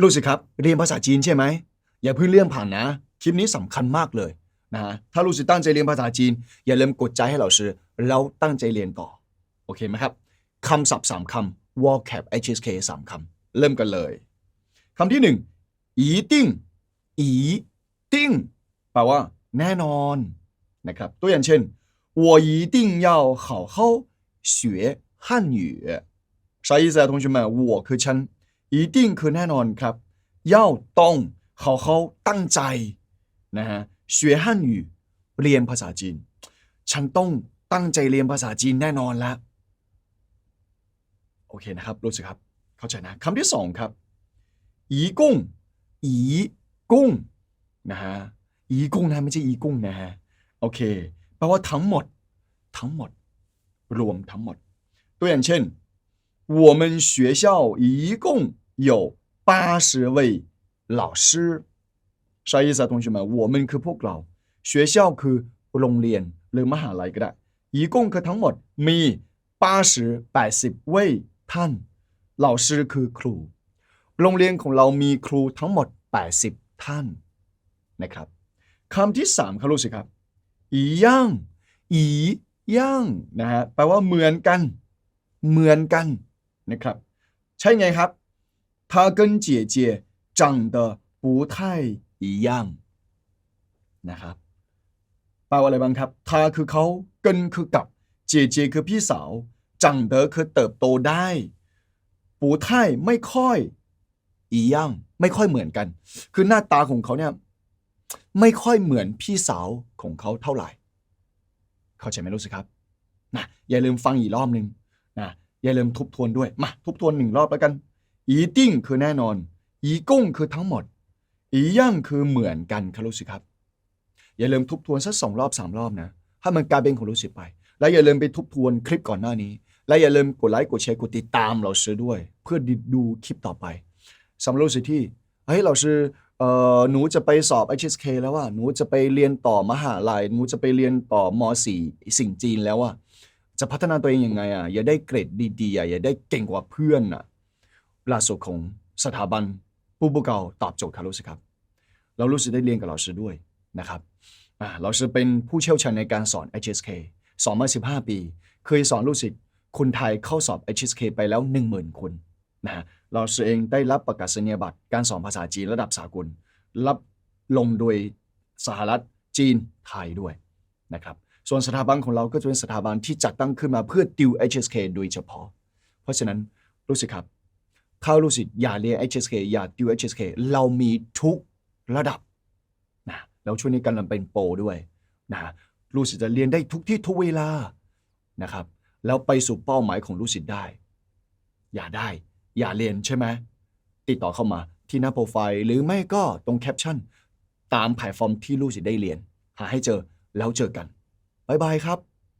ลูกศิษย์ครับ เรียนภาษาจีนใช่ไหม อย่าเพิ่งเลื่อนผ่านนะ คลิปนี้สำคัญมากเลยนะฮะถ้าลูกศิษย์ตั้งใจเรียนภาษาจีน อย่าลืมกดใจให้เราซื้อแล้วตั้งใจเรียนต่อ โอเคไหมครับคำศัพท์สามคำ vocab HSK สามคำ เริ่มกันเลยคำที่หนึ่งอีติ้งอีติ้งแปลว่า แน่นอนนะครับตัวอย่างเช่น我一定要好好学汉语啥意思啊同学们我คือฉัน 一定คือแน่นอนครับ要ต้อง好好ตั้งใจนะฮะ学汉语เรียนภาษาจีน ฉันต้องตั้งใจเรียนภาษาจีนแน่นอนแล้ว โอเคนะครับ รู้สึกครับ เข้าใจนะคำที่สองครับอีกุ้งอีกุ้งนะฮะอีกุ้งนะไม่ใช่อีกุ้งนะฮะโอเคแปลว่าทั้งหมด ทั้งหมด รวมทั้งหมด ตัวอย่างเช่น我们学校一共 有八十位老师啥意思啊同学们我们คือพวกเรา学校คือโรงเรียนหรือมหาลัยก็ได้一共คือทั้งหมดมี80 80เว่ยท่าน老师คือครู โรงเรียนของเรามีครูทั้งหมด 80 ท่านนะครับคำที่สามครับรู้สิครับอีย่างอีย่างนะฮะแปลว่าเหมือนกัน เหมือนกันนะครับ ใช่ไงครับ 他跟姐姐长得不太一样นะครับแปลว่าอะไรบ้างครับ他คือเขาเกินคือกับ เจเจคือพี่สาว จังเดอคือเติบโตได้ปูไท่ไม่ค่อย อีย่างไม่ค่อยเหมือนกัน คือหน้าตาของเขาเนี่ยไม่ค่อยเหมือนพี่สาวของเขาเท่าไหร่ เข้าใจไหมรู้สึกครับนะอย่าลืมฟังอีกรอบหนึ่งนะอย่าลืมทบทวนด้วยมาทบทวนหนึ่งรอบแล้วกัน อีติ้งคือแน่นอน อีกุ้งคือทั้งหมด อีย่างคือเหมือนกันครับรู้สึกครับ อย่าลืมทบทวนสักสองรอบสามรอบนะให้มันกลายเป็นของรู้สึกไป และอย่าลืมไปทบทวนคลิปก่อนหน้านี้ และอย่าลืมกดไลค์กดแชร์กดติดตามเราซื้อด้วย เพื่อดูคลิปต่อไปสำหรับรู้สึกที่เฮ้ยเราซื้อเอ่อหนูจะไปสอบ HSK แล้วว่าหนูจะไปเรียนต่อมหาลัยหนูจะไปเรียนต่อม .4 สิ่งจีนแล้วว่าจะพัฒนาตัวเองยังไงอะอย่าได้เกรดดีๆอะอย่าได้เก่งกว่าเพื่อนอะ ล่าสุดของสถาบันผู้บุกเก่าตอบโจทย์ครับรู้สึกครับเรารู้สึกได้เรียนกับเราซื้อด้วยนะครับอ่าเราจะเป็นผู้เชี่ยวชาญในการสอน HSK สอนมา 15 ปี เคยสอนลูกศิษย์คนไทยเข้าสอบ HSK ไปแล้ว 10,000 คนนะฮะเราเองได้รับประกาศนียบัตรการสอนภาษาจีนระดับสากล รับลงโดยสหรัฐจีนไทยด้วยนะครับส่วนสถาบันของเราก็จะเป็นสถาบันที่จัดตั้งขึ้นมาเพื่อติว HSK โดยเฉพาะ เพราะฉะนั้นรู้สึกครับ ถ้ารู้สึกอย่าเรียน HSK อย่ากติว HSK เรามีทุกระดับนะแล้วช่วงนี้กำลังเป็นโปรด้วยนะรู้สึกจะเรียนได้ทุกที่ทุกเวลานะครับ แล้วไปสู่เป้าหมายของรู้สึกได้ อย่าได้ อย่าเรียนใช่ไหมติดต่อเข้ามาที่หน้าโปรไฟล์หรือไม่ก็ตรงแคปชั่น ตามแพลตฟอร์มที่ลูกศิษย์ได้เรียน หาให้เจอแล้วเจอกัน บ๊ายบายครับ